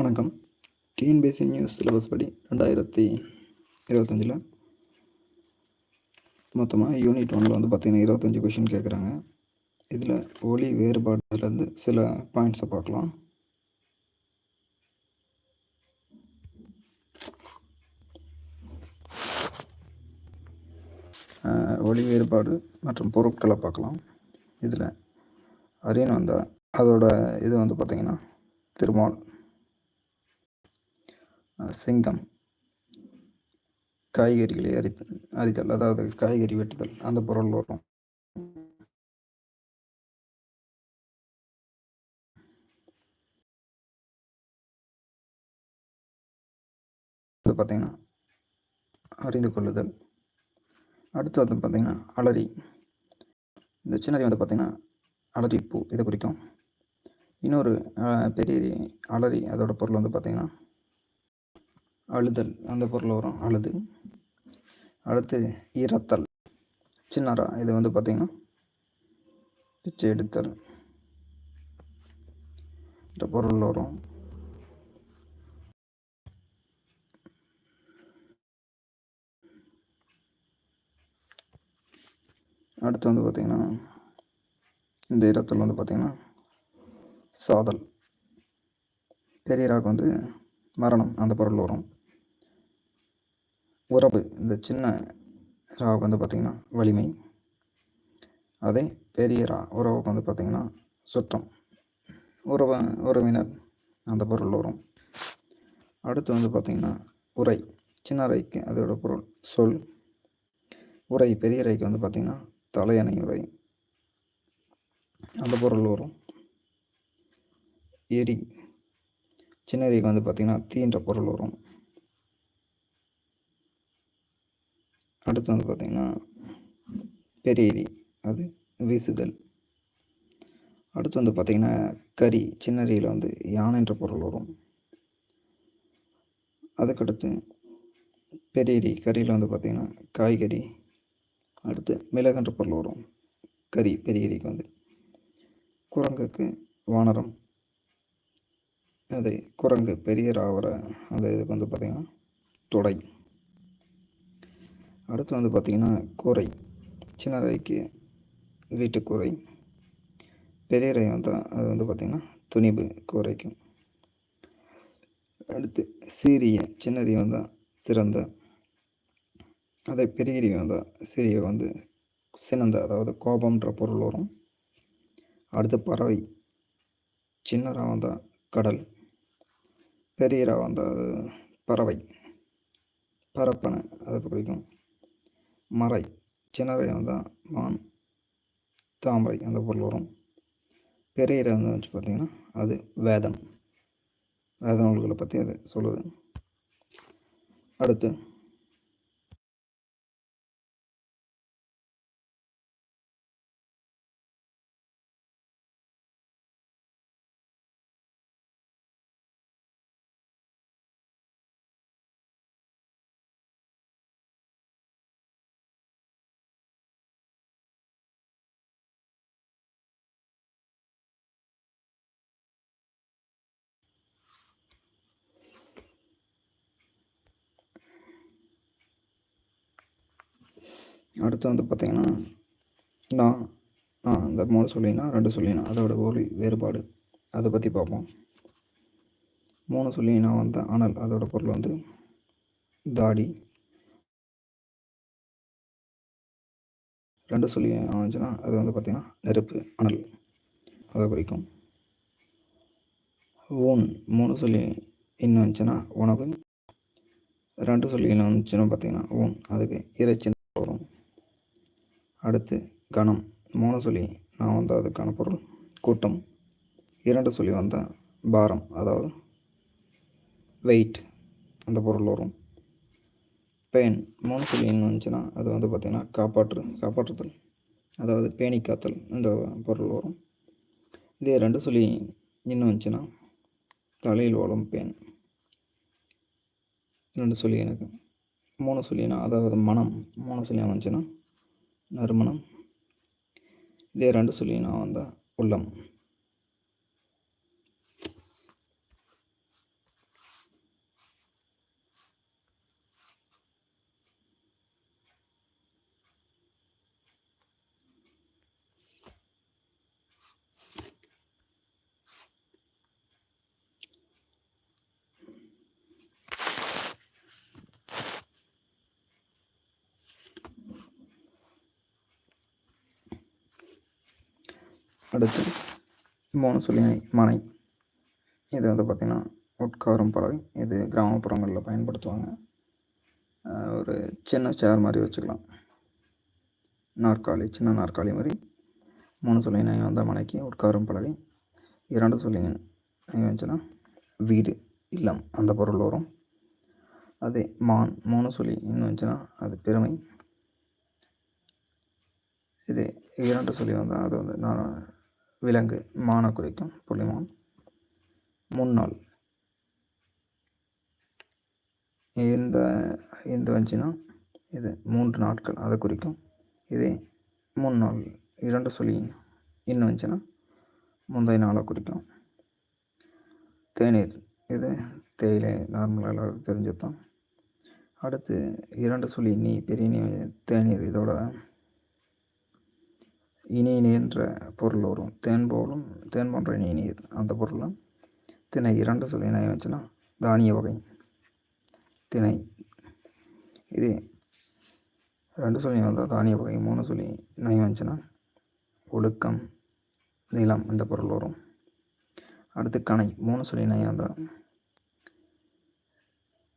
வணக்கம். TNPSC news syllabus படி ரெண்டாயிரத்தி இருபத்தஞ்சில் மொத்தமாக யூனிட் ஒன்றில் வந்து பார்த்திங்கன்னா இருபத்தஞ்சி கொஷின் கேட்குறாங்க இதில் ஒளி வேறுபாடுலேருந்து சில பாயிண்ட்ஸை பார்க்கலாம். ஒளி வேறுபாடு மற்றும் பொருட்களை பார்க்கலாம். இதில் அரியன் வந்தால் அதோட இது வந்து பார்த்திங்கன்னா திருமால். சிங்கம். காய்கறிகளை அரி அரித்தல் அதாவது காய்கறி வெட்டுதல் அந்த பொருள் வரும். அது பார்த்திங்கன்னா அறிந்து கொள்ளுதல். அடுத்து வந்து பார்த்திங்கன்னா அலரி இந்த சின்னரி வந்து பார்த்திங்கன்னா அலரி பூ இதை குறிக்கும். இன்னொரு பெரிய அலரி அதோட பொருள் வந்து பார்த்திங்கன்னா அழுதல் அந்த பொருள் வரும். அழுது. அடுத்து ஈரத்தல் சின்னரா இது வந்து பார்த்திங்கன்னா பிச்சை எடுத்தல். இந்த பொருள் வரும். அடுத்து வந்து பார்த்திங்கன்னா இந்த இடத்துல வந்து பார்த்திங்கன்னா சாதல். பெரிய ராக்கு வந்து மரணம் அந்த பொருள் வரும். உறவு இந்த சின்ன ராவுக்கு வந்து பார்த்திங்கன்னா வலிமை. அதே பெரிய ரா உறவுக்கு வந்து பார்த்திங்கன்னா சுற்றம். உறவ உறவினர் அந்த பொருள் வரும். அடுத்து வந்து பார்த்திங்கன்னா உரை சின்ன ரைக்கு அதோட பொருள் சொல். உரை பெரிய ரைக்கு வந்து பார்த்திங்கன்னா தலையணை உரை. அந்த பொருள் வரும். எரி சின்ன ரைக்கு வந்து பார்த்திங்கன்னா தீன்ற பொருள் வரும். அடுத்து வந்து பார்த்திங்கன்னா பெரியரி அது வீசுதல். அடுத்து வந்து பார்த்திங்கன்னா கறி சின்னரியில் வந்து யானைன்ற பொருள் வரும். அதுக்கடுத்து பெரியரி கறியில் வந்து பார்த்திங்கன்னா காய்கறி அடுத்து மிளகுன்ற பொருள் வரும். கறி பெரியரிக்கு வந்து. குரங்குக்கு வானரம். அது குரங்கு பெரிய ராவர அந்த இதுக்கு வந்து பார்த்திங்கன்னா தொடை. அடுத்து வந்து பார்த்திங்கன்னா கூரை. சின்ன ரைக்கு வீட்டுக்கூரை பெரிய ரை வந்து அது வந்து பார்த்திங்கன்னா துணிவு கூரைக்கும் அடுத்து சீரிய சின்னரிய வந்தால் சிறந்த. அதே பெரிய வந்தால் சிறிய வந்து சினந்த அதாவது கோபம்ன்ற பொருள் வரும். அடுத்து பறவை. சின்னரா வந்தால் கடல். பெரியரா வந்தால் அது பறவை. பரப்பனை அதை பிடிக்கும் மறை. சின்னரை வந்தால் மான் தாமரை அந்த பொருள் வரும். பெரியரை வந்து வச்சு பார்த்திங்கன்னா அது வேதம். வேத நூல்களை பற்றி அது சொல்லுது. அடுத்து அடுத்து வந்து பார்த்திங்கன்னா நான் நான் இந்த மூணு சொல்லினா ரெண்டு சொல்லினா அதோட ஒளி வேறுபாடு. அதை பற்றி பார்ப்போம். மூணு சொல்லினா வந்து அனல் அதோட பொருள் வந்து தாடி. ரெண்டு சொல்லி வந்துச்சுன்னா அது வந்து பார்த்திங்கன்னா நெருப்பு அனல். அதை குறிக்கும். ஊன் மூணு சொல்லி இன்னும் வந்துச்சுன்னா உணவு. ரெண்டு சொல்லி இன்னும் வந்துச்சுன்னா பார்த்திங்கன்னா ஊன். அதுக்கு இறைச்சி அடுத்து கணம். மூணு சொல்லி நான் வந்து அதுக்கான பொருள் கூட்டம். இரண்டு சொல்லி வந்தால் பாரம் அதாவது வெயிட் அந்த பொருள் வரும். பேன் மூணு சொல்லி இன்னும் வந்துச்சுன்னா அது வந்து பார்த்திங்கன்னா காப்பாற்று காப்பாற்றுதல் அதாவது பேணி காத்தல் என்ற பொருள் வரும். இதே ரெண்டு சொல்லி இன்னும் வந்துச்சுன்னா தலையில் வளம் பேன் ரெண்டு சொல்லி எனக்கு மூணு சொல்லினா அதாவது மனம் மூணு சொல்லி வந்துச்சுன்னா நறுமணம். இதே ரெண்டு சொல்லி நான் வந்தால் உள்ளம். அடுத்து மூணு சொல்லி மனை இது வந்து பார்த்திங்கன்னா உட்காரும் பறவை. இது கிராமப்புறங்களில் பயன்படுத்துவாங்க. ஒரு சின்ன சேர் மாதிரி வச்சுக்கலாம். நாற்காலி சின்ன நாற்காலி மாதிரி. மூணு சொல்லி நயம் வந்தால் மனைக்கு உட்காரும் பறவை. இரண்டு சொல்லி வந்துச்சுன்னா வீடு இல்லம் அந்த பொருள் வரும். அதே மான் மூணு சொல்லி இன்னும் வந்துச்சுன்னா அது பெருமை. இது இரண்டு சொல்லி வந்தால் அது வந்து நான் விலங்கு மானை குறிக்கும். புள்ளிமான் முன்னாள். இந்த இந்த வந்துச்சுன்னா இது மூன்று நாட்கள் அதை குறிக்கும். இதே முன்னாள். இரண்டு சொல்லி இன்னும் வந்துச்சுன்னா முந்தைய நாளை குறிக்கும். தேநீர். இது தேயிலை நார்மலாக எல்லாருக்கும் தெரிஞ்சது தான் அடுத்து இரண்டு சொல்லி நீ பெரிய நீ தேநீர் இதோட இனி என்ற பொருள் வரும். தேன் போலும் தேன் போன்ற இணை நீர் அந்த பொருளும் திணை இரண்டு சொல்லி நய வச்சுன்னா தானிய வகை. திணை. இது ரெண்டு சொல்லி வந்தால் தானிய வகை மூணு சொல்லி நயம் வந்துச்சுன்னா ஒழுக்கம் நிலம் இந்த பொருள் வரும். அடுத்து கணை மூணு சொல்லி நயம் வந்தால்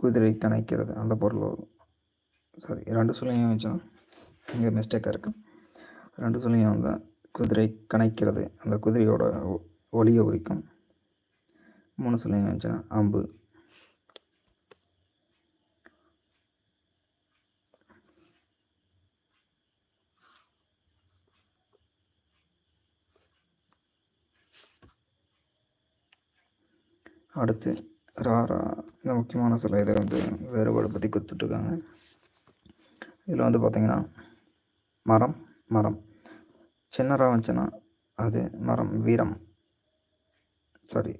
குதிரை கணைக்கிறது அந்த பொருள் வரும். சாரி ரெண்டு சொல்லியும் வச்சோம் இங்கே மிஸ்டேக்காக இருக்குது ரெண்டு சொல்லியும் வந்தால் குதிரை கணைக்கிறது. அந்த குதிரையோட ஒளியை குறிக்கும் மூணு சொல்லியும் வந்துச்சுன்னா அம்பு. அடுத்து ராரா. இந்த முக்கியமான சில இதை வந்து வேறுபாடு பற்றி கொடுத்துட்ருக்காங்க. இதில் வந்து பார்த்திங்கன்னா மரம். மரம். சின்னராக வந்துச்சுன்னா அது மரம் வீரம். சாரி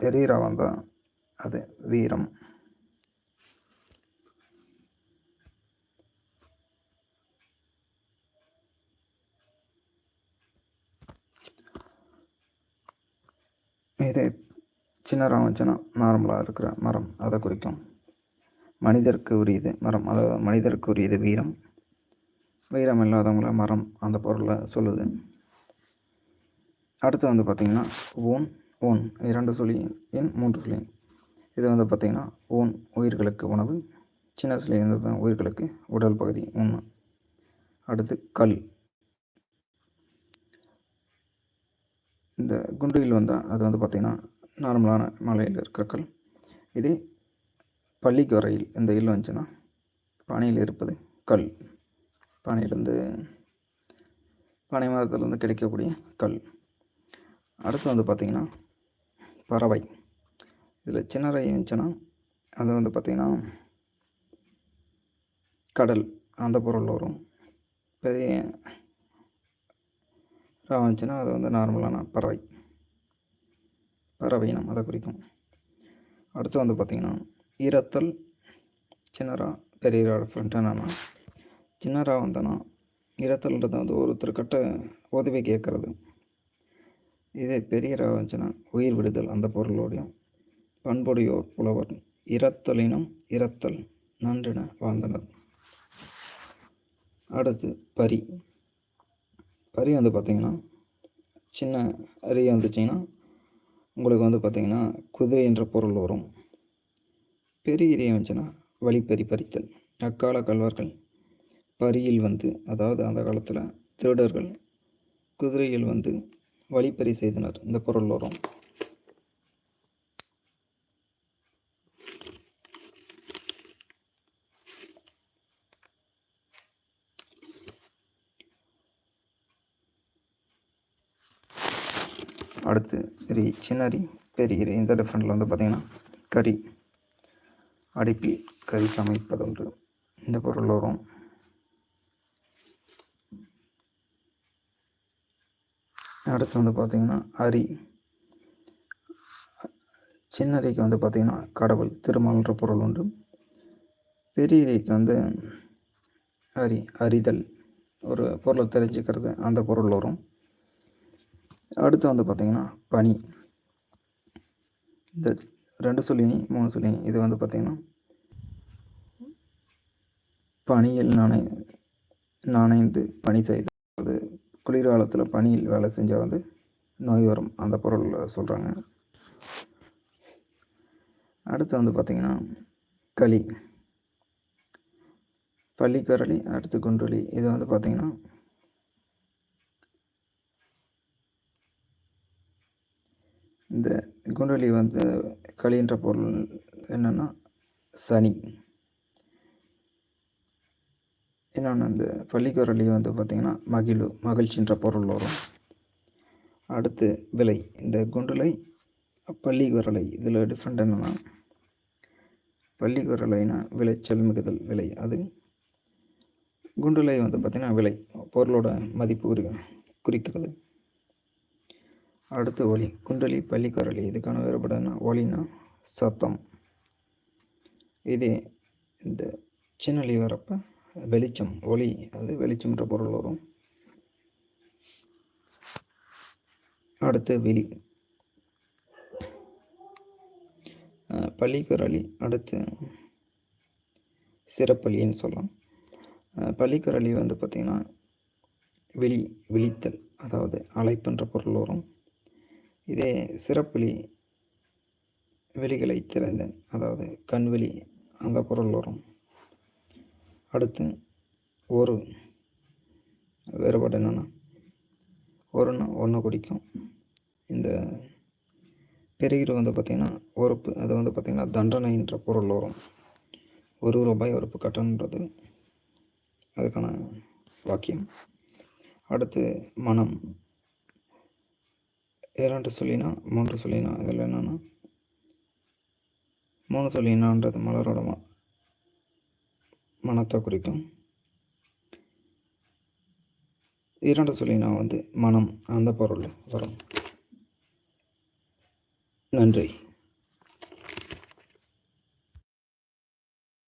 பெரிய வந்தால் அது வீரம். இதே சின்ன வந்துச்சுன்னா நார்மலாக இருக்கிற மரம் அதை குறிக்கும். மனிதருக்கு உரியது மரம் அதாவது மனிதருக்கு உரியது வீரம். வைரம் இல்லாதவங்கள மரம் அந்த பொருளை சொல்லுது. அடுத்து வந்து பார்த்திங்கன்னா ஓன் ஓன் இரண்டு சொல்லி எண் மூன்று சொல்லி இது வந்து பார்த்திங்கன்னா ஓன் உயிர்களுக்கு உணவு சின்ன சிலை வந்து உயிர்களுக்கு உடல் பகுதி ஒன்று அடுத்து கல். இந்த குண்டுகள் வந்தால் அது வந்து பார்த்திங்கன்னா நார்மலான மலையில் இருக்கிற கல். இதே பள்ளிக்கு வரையில் இந்த இல் வந்துச்சுன்னா பானையில் இருப்பது கல். பானையிலேருந்து பனை மரத்துலேருந்து கிடைக்கக்கூடிய கல். அடுத்து வந்து பார்த்திங்கன்னா பறவை. இதில் சின்னறை இருந்துச்சுன்னா அது வந்து பார்த்திங்கன்னா கடல். அந்த பொருள் வரும். பெரிய இருந்துச்சுன்னா அது வந்து நார்மலான பறவை. பறவையினம் அதை குறிக்கும். அடுத்து வந்து பார்த்திங்கன்னா ஈரத்தல் சின்னரா பெரியரா ஃப்ரெண்ட் என்னென்னா சின்னரா வந்தனா ஈரத்தல்ன்றது வந்து ஒருத்தர்கிட்ட உதவி கேட்குறது. இதே பெரிய வந்துச்சுன்னா உயிர் விடுதல் அந்த பொருளோடையும். பண்புடையோர் புலவர் இரத்தலினம் இரத்தல் நன்றின வாழ்ந்தனர். அடுத்து பரி. பரி வந்து பார்த்திங்கன்னா சின்ன அரிய வந்துச்சிங்கன்னா உங்களுக்கு வந்து பார்த்திங்கன்னா குதிரை என்ற பொருள் வரும். பெரிய இறையை வந்துச்சுன்னா வழிப்பறி பறித்தல். அக்கால கல்வர்கள் பரியில் வந்து அதாவது அந்த காலத்தில் திருடர்கள் குதிரையில் வந்து வழிப்பறி செய்தனர். இந்த பொருளோரம் வரும். அடுத்து ரி சின்னரி பெரிய இந்த டிஃப்ரெண்ட்டில் வந்து பார்த்திங்கன்னா கறி. அடுப்பில் கறி சமைப்பதுண்டு இந்த பொருள் வரும். அடுத்து வந்து பார்த்திங்கன்னா அரி. சின்னரிக்கு வந்து பார்த்திங்கன்னா கடவுள் திருமால்ன்ற பொருள் உண்டு. பெரியரிக்கு வந்து அரி அறிதல் ஒரு பொருளை தெரிஞ்சுக்கிறது அந்த பொருள் வரும். அடுத்து வந்து பார்த்திங்கன்னா பனி. இந்த ரெண்டு சொல்லினி மூணு சொல்லினி இது வந்து பார்த்திங்கன்னா பனியில் நனை நனைந்து பனி செய்து அது குளிர்காலத்தில் பனியில் வேலை செஞ்சால் வந்து நோய் வரும். அந்த பொருள் சொல்கிறாங்க அடுத்து வந்து பார்த்திங்கன்னா களி. பள்ளிக்கரளி அடுத்து குண்டுளி இது வந்து பார்த்திங்கன்னா இந்த குண்டலி வந்து களின்ற பொருள் என்னென்னா சனி. இன்னொன்று இந்த பள்ளிக்குரலி வந்து பார்த்திங்கன்னா மகிழ் மகிழ்ச்சின்ற பொருள் வரும். அடுத்து விலை. இந்த குண்டுலை பள்ளிக்குரலை இதில் டிஃப்ரெண்ட் என்னென்னா பள்ளிக்குரலைனா விளைச்சல் மிகுதல் விலை. அது குண்டுலை வந்து பார்த்திங்கன்னா விலை பொருளோட மதிப்பு குறி குறிக்கிறது. அடுத்து ஒலி. குண்டலி பள்ளிக்கூரலி இதுக்கான வேறுபாடுனா ஒலினா சத்தம். இதே இந்த சின்னலி வரப்போ வெளிச்சம் ஒளி அது வெளிச்சம்ன்ற பொருள் வரும். அடுத்து விழி. பள்ளிக்குரலி அடுத்து சிறப்பலின்னு சொல்லலாம். பள்ளிக்குரலி வந்து பார்த்திங்கன்னா விழி விழித்தல் அதாவது அழைப்புன்ற பொருள் வரும். இதே சிறப்பளி வெளிகளை திறந்தன் அதாவது கண்வெளி அந்த பொருள் வரும். அடுத்து ஒரு வேறுபாடு என்னென்னா ஒருன்னா ஒன்று குடிக்கும். இந்த பெருகிற வந்து பார்த்திங்கன்னா ஒறுப்பு அது வந்து பார்த்திங்கன்னா தண்டனைன்ற பொருள் வரும். ஒரு ரூபாய் ஒறுப்பு கட்டணன்றது அதுக்கான வாக்கியம். அடுத்து மனம். இரண்டு சொல்லினா மூன்று சொல்லினா இதில் என்னென்னா மூணு சொல்லினான்றது மலரோட மனத்தை குறிக்கும். இரண்டு சொல்லினா வந்து மனம் அந்த பொருள் வரும். நன்றி.